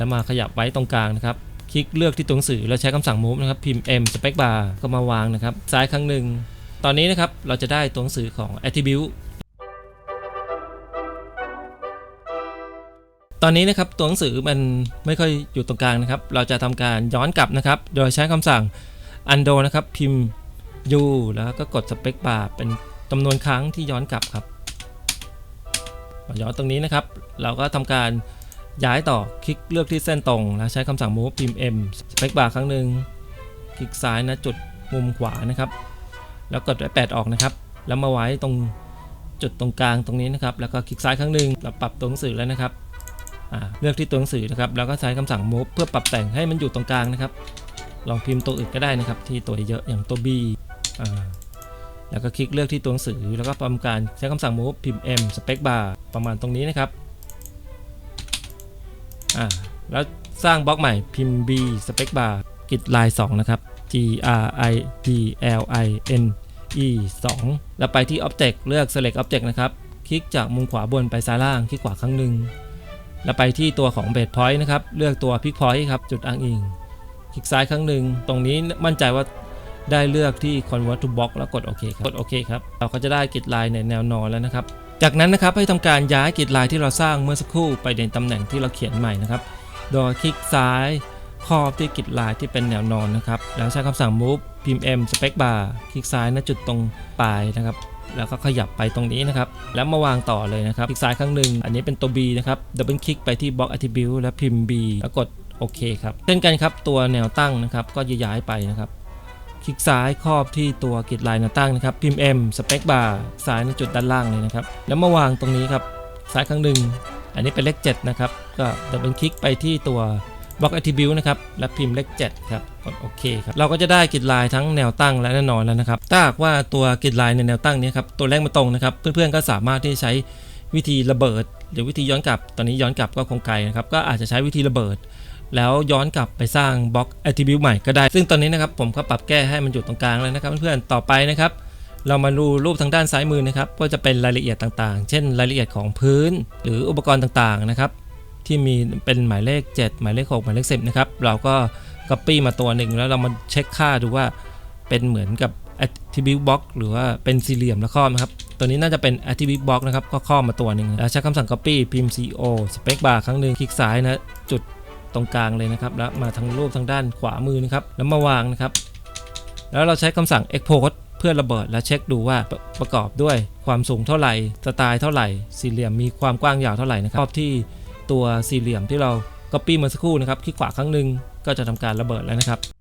แล้วมาขยับไว้ตรงกลางนะครับ คลิกเลือกที่ตัวหนังสือแล้วใช้คำสั่ง move นะครับ พิมพ์ m space bar ก็มาวางนะครับ ซ้ายครั้งหนึ่ง ตอนนี้นะครับเราจะได้ตัวหนังสือของ attribute ตอนนี้นะครับตัวหนังสือมันไม่ค่อยอยู่ตรงกลางนะครับ เราจะทำการย้อนกลับนะครับ โดยใช้คำสั่ง undo นะครับ พิมพ์ u แล้วก็กด space bar เป็นจำนวนครั้งที่ย้อนกลับครับย้อนตรงนี้นะครับ เราก็ทำการ ย้ายต่อคลิกเลือกที่เส้นตรง แล้วใช้คำสั่ง move พิมพ์ m space bar ครั้งหนึ่งคลิกซ้ายนะจุดมุมขวานะครับ แล้วกดไว้8ออกนะครับ แล้วมาไว้ตรงจุดตรงกลางตรงนี้นะครับ แล้วก็คลิกซ้ายครั้งหนึ่งเราปรับตัวหนังสือแล้วนะครับเลือกที่ตัวหนังสือนะครับ แล้วก็ใช้คำสั่ง move เพื่อปรับแต่งให้มันอยู่ตรงกลางนะครับ ลองพิมพ์ตัวอื่นก็ได้นะครับ ที่ตัวเยอะอย่างตัว B แล้วก็คลิกเลือกที่ตัวหนังสือ แล้วก็ทำการใช้คำสั่ง move พิมพ์ M space bar ประมาณตรงนี้นะครับ อ่าแล้วสร้างบล็อกใหม่พิมพ์ B space bar กิดลาย2นะครับ G R I D L I N E 2แล้วไปที่ Object เลือก Select Object นะครับ คลิกจากมุมขวาบนไปซ้ายล่าง คลิกขวาครั้งหนึ่ง แล้วไปที่ตัวของ Base Point นะครับ เลือกตัว Pick Point ครับ จุดอ้างอิง คลิกซ้ายครั้งหนึ่ง ตรงนี้มั่นใจว่าได้เลือกที่ Convert to Block แล้วกดโอเคครับ กดโอเคครับ เราก็จะได้กริดลายในแนวนอนแล้วนะครับ จากนั้นนะครับให้ทำการย้ายกริดลายที่เราสร้างเมื่อสักครู่ไปในตำแหน่งที่เราเขียนใหม่นะครับ โดยคลิกซ้ายครอบที่กริดลายที่เป็นแนวนอนนะครับ แล้วใช้คำสั่ง move พิมพ์ m space bar คลิกซ้ายณจุดตรงปลายนะครับ แล้วก็ขยับไปตรงนี้นะครับ แล้วมาวางต่อเลยนะครับ คลิกซ้ายครั้งหนึ่ง อันนี้เป็นตัว B นะครับ ดับเบิลคลิกไปที่ block attribute แล้วพิมพ์ B แล้วกดโอเคครับ เช่นกันครับตัวแนวตั้งนะครับก็ย้ายไปนะครับ คลิกซ้ายครอบที่ตัวกริดลายนวตั้งนะครับ พิมพ์ M space bar ซ้ายในจุดด้านล่างเลยนะครับ แล้วมาวางตรงนี้ครับ ซ้ายครั้งหนึ่ง อันนี้เป็นเลข7นะครับ ก็ดับเบิลคลิกไปที่ตัว block attribute นะครับ และพิมพ์เลข7ครับ กดโอเคครับ เราก็จะได้กริดลายทั้งแนวตั้งและแน่นอนแล้วนะครับ ถ้าหากว่าตัวกริดลายในแนวตั้งนี้ครับ ตัวแรกมาตรงนะครับ เพื่อนๆ ก็สามารถที่จะใช้วิธีระเบิด หรือวิธีย้อนกลับ ตอนนี้ย้อนกลับก็คงไกลนะครับ ก็อาจจะใช้วิธีระเบิด แล้วย้อนกลับไปสร้างบล็อก attribute ใหม่ก็ได้ ซึ่งตอนนี้นะครับผมก็ปรับแก้ให้มันอยู่ตรงกลางแล้วนะครับเพื่อนๆต่อไปนะครับเรามาดูรูปทางด้านซ้ายมือนะครับก็จะเป็นรายละเอียดต่างๆ เช่น รายละเอียดของพื้น หรืออุปกรณ์ต่างๆนะครับที่มีเป็นหมายเลข 7 หมายเลข 6 หมายเลข 10 นะครับ เราก็ copy มาตัวหนึ่งแล้วเรามาเช็คค่าดูว่าเป็นเหมือนกับ attribute box หรือว่าเป็นสี่เหลี่ยมแล้วครอบนะครับ ตัวนี้น่าจะเป็น attribute box นะครับ ก็ครอมาตัวหนึ่งแล้วใช้คำสั่ง copy พิมพ์ co space bar ครั้งหนึ่งคลิกซ้ายนะจุด ตรงกลางเลยนะครับ แล้วมาทางรูปทางด้านขวามือนะครับ แล้วมาวางนะครับ แล้วเราใช้คำสั่ง export เพื่อระเบิดและเช็คดูว่าประประกอบด้วยความสูงเท่าไหร่สไตล์เท่าไหร่ สี่เหลี่ยมมีความกว้างยาวเท่าไหร่นะครับรอบที่ตัวสี่เหลี่ยมที่เรา copy เมื่อสักครู่นะครับคลิกขวาครั้งหนึ่งก็จะทำการระเบิดแล้วนะครับ